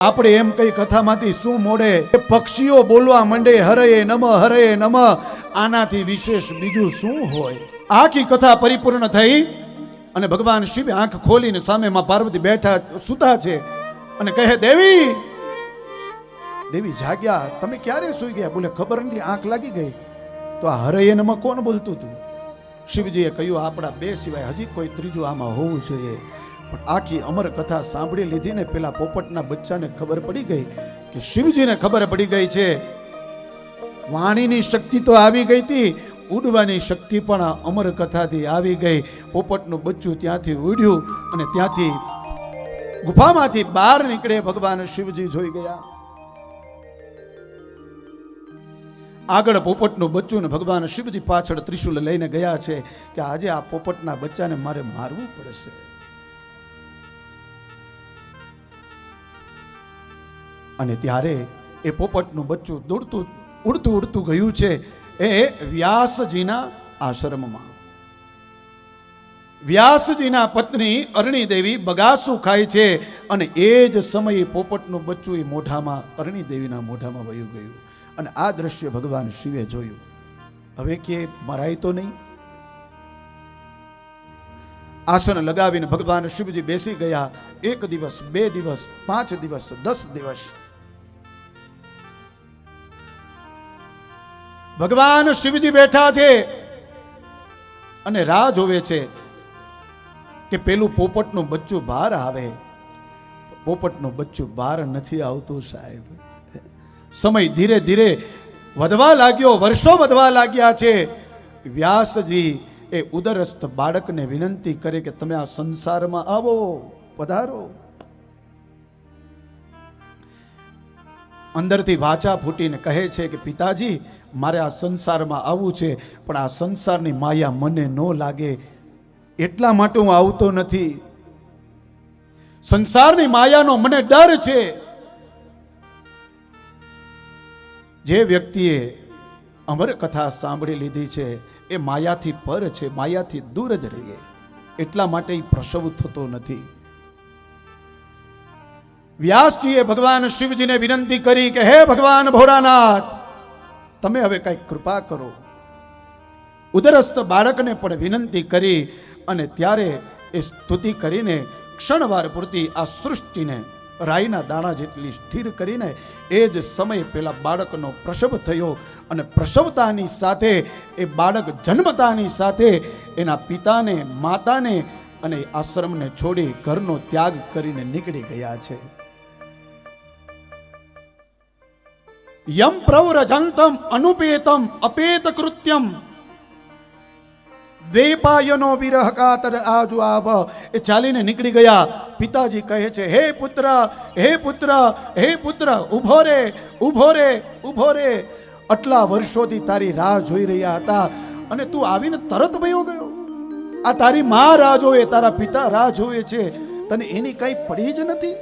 આપણે એમ કઈ કથામાંથી શું મોડે? પક્ષીઓ બોલવા માંડે, હરયે નમ હરયે નમ. આનાથી વિશેષ બીજું શું હોય? આખી કથા પરિપૂર્ણ થઈ અને ભગવાન શિવ આંખ ખોલીને સામેમાં પાર્વતી બેઠા સુતા છે અને કહે, દેવી દેવી જાગ્યા. તમે ક્યારે સુઈ ગયા? બોલે, ખબર નથી, આંખ લાગી ગઈ. તો આ હરયે નમ કોણ બોલતું હતું શિવજીએ કહ્યું, આપણા બે સિવાય હજી કોઈ ત્રીજું આમાં હોવું જોઈએ. પણ આખી અમર કથા સાંભળી લીધી ને પેલા પોપટના બચ્ચાને ખબર પડી ગઈ કે શિવજીને ખબર પડી ગઈ છે. વાણીની શક્તિ તો આવી ગઈ હતી, ઉડવાની શક્તિ પણ આ અમર કથાથી આવી ગઈ. પોપટનું બચ્ચું ત્યાંથી ઉડ્યું અને ત્યાંથી ગુફામાંથી બહાર નીકળે ભગવાન શિવજી જોઈ ગયા. આગળ પોપટનું બચ્ચું ને ભગવાન શિવજી પાછળ ત્રિશુલ લઈને ગયા છે કે આજે આ પોપટના બચ્ચાને મારે મારવું પડશે. અને ત્યારે એ પોપટનું બચ્ચું દોડતું, ઉડતું ઉડતું ગયું છે એ વ્યાસજીના આશ્રમમાં. વ્યાસજીના પત્ની અરણી દેવી બગાસું ખાય છે અને એ જ સમયે પોપટનું બચ્ચું એ મોઢામાં, અરણી દેવીના મોઢામાં વયું ગયું. અને આ દ્રશ્ય ભગવાન શિવે જોયું. હવે કે મરાય તો નહીં? આસન લગાવીને ભગવાન શિવજી બેસી ગયા. એક દિવસ, બે દિવસ, પાંચ દિવસ, દસ દિવસ. ભગવાન શિવજી બેઠા છે અને રાહ જોવે છે કે પેલું પોપટનું બચ્ચું બહાર આવે. પોપટનું બચ્ચું બહાર નથી આવતું સાહેબ. સમય ધીરે ધીરે વધવા લાગ્યો, વર્ષો વધવા લાગ્યા છે. વ્યાસજી એ ઉદરસ્થ બાળકને વિનંતી કરે કે તમે આ સંસારમાં આવો, પધારો. અંદરથી વાચા ફૂટીને કહે છે કે પિતાજી મારે આ સંસારમાં આવવું છે, પણ આ સંસારની માયા મને ન લાગે. એટલા માટે હું આવતો નથી. સંસારની માયાનો મને ડર છે. જે વ્યક્તિએ અમર કથા સાંભળી લીધી છે, એ માયાથી પર છે, માયાથી દૂર જ રહીએ. એટલા માટે પ્રસવ થતો નથી. વ્યાસજીએ ભગવાન શિવજીને વિનંતી કરી કે, હે ભગવાન ભોળાનાથ તમે હવે કંઈક કૃપા કરો. ઉદરસ્થ બાળકને પણ વિનંતી કરી અને ત્યારે એ સ્તુતિ કરીને ક્ષણવાર પૂરતી આ સૃષ્ટિને રાઈના દાણા જેટલી સ્થિર કરીને એ જ સમયે પેલા બાળકનો પ્રસવ થયો અને પ્રસવતાની સાથે એ બાળક જન્મતાની સાથે એના પિતાને, માતાને અને આશ્રમને છોડી ઘરનો ત્યાગ કરીને નીકળી ગયા છે. યમ પ્રવ્રજંતમ અનુપેતમ અપેત કૃત્યમ દેપાયનો વિરહ કાતર આજુ આવ એ ચાલીને નીકળી ગયા પિતાજી કહે છે હે પુત્ર હે પુત્ર હે પુત્ર ઊભો રે ઊભો રે ઊભો રે આટલા વર્ષોથી તારી રાહ જોઈ રહ્યા હતા અને તું આવીને તરત ભયો ગયો આ તારી મા રાહ જોવે તારા પિતા રાહ જોવે છે તને એની કઈ પડી જ નથી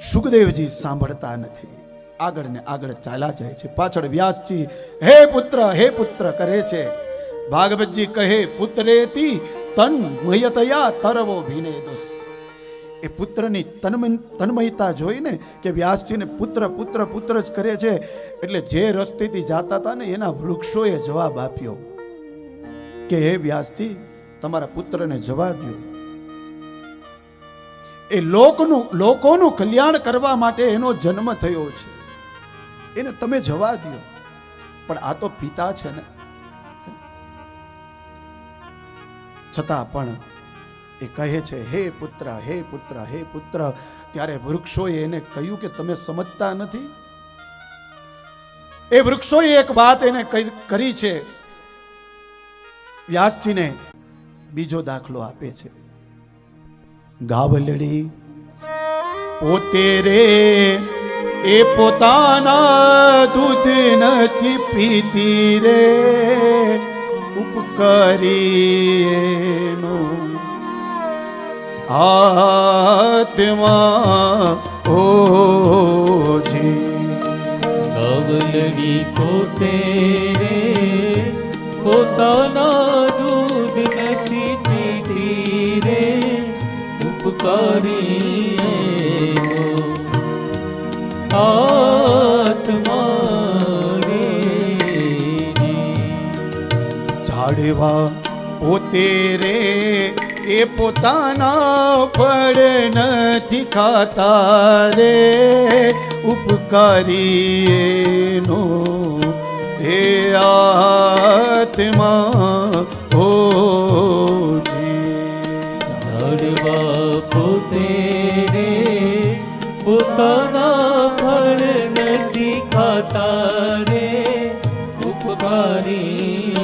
સુખદેવજી સાંભળતા નથી. આગળ ને આગળ ચાલ્યા જાય છે. પાછળ વ્યાસજી, હે પુત્ર હે પુત્ર કરે છે. ભાગવતજી કહે પુત્રેતી તન મયતયા તરવો ભીને દુસ એ પુત્રની તન્મય, તન્મયતા જોઈને કે વ્યાસજીને પુત્ર પુત્ર પુત્ર જ કરે છે. એટલે જે રસ્તેથી જાતા હતા ને એના વૃક્ષોએ જવાબ આપ્યો કે, હે વ્યાસજી, તમારા પુત્રને જવા દો એ લોકનું, લોકોનું કલ્યાણ કરવા માટે એનો જન્મ થયો છે. એને તમે જવા દો પણ આ તો પિતા છે ને. છતાં પણ એ કહે છે, હે પુત્ર હે પુત્ર હે પુત્ર, ત્યારે વૃક્ષોએ એને કહ્યું કે તમે સમજતા નથી? એ વૃક્ષોએ એક વાત એને કરી- છે. વ્યાસજીને બીજો દાખલો આપે છે. ગાવલડી. પોતે રે એ પોતાના દૂધ નથી પીતી રે. ઉપકારી એનો આત્મા ઓજી. કવલડી પોતે રે પોતાના કરી ઝાડવા પોતે રે એ પોતાના ફળ નથી ખાતા રે. ઉપકારી નો હે આત્મા નથી ખાતા રે ઉપકારી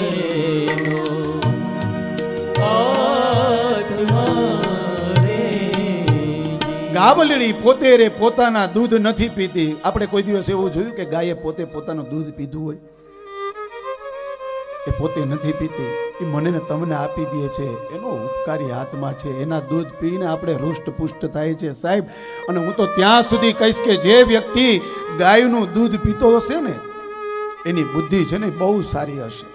ગાબલડી પોતે રે પોતાના દૂધ નથી પીતી. આપણે કોઈ દિવસ એવું જોયું કે ગાયે પોતે પોતાનું દૂધ પીધું હોય? એ પોતે નથી પીતી. એ મને ને તમને આપી દે છે. એનો ઉપકારી હાથમાં છે. એના દૂધ પીને આપણે હૃષ્ટ પુષ્ટ થાય છે સાહેબ. અને હું તો ત્યાં સુધી કહીશ કે જે વ્યક્તિ ગાયનું દૂધ પીતો હશે ને, એની બુદ્ધિ છે ને બહુ સારી હશે.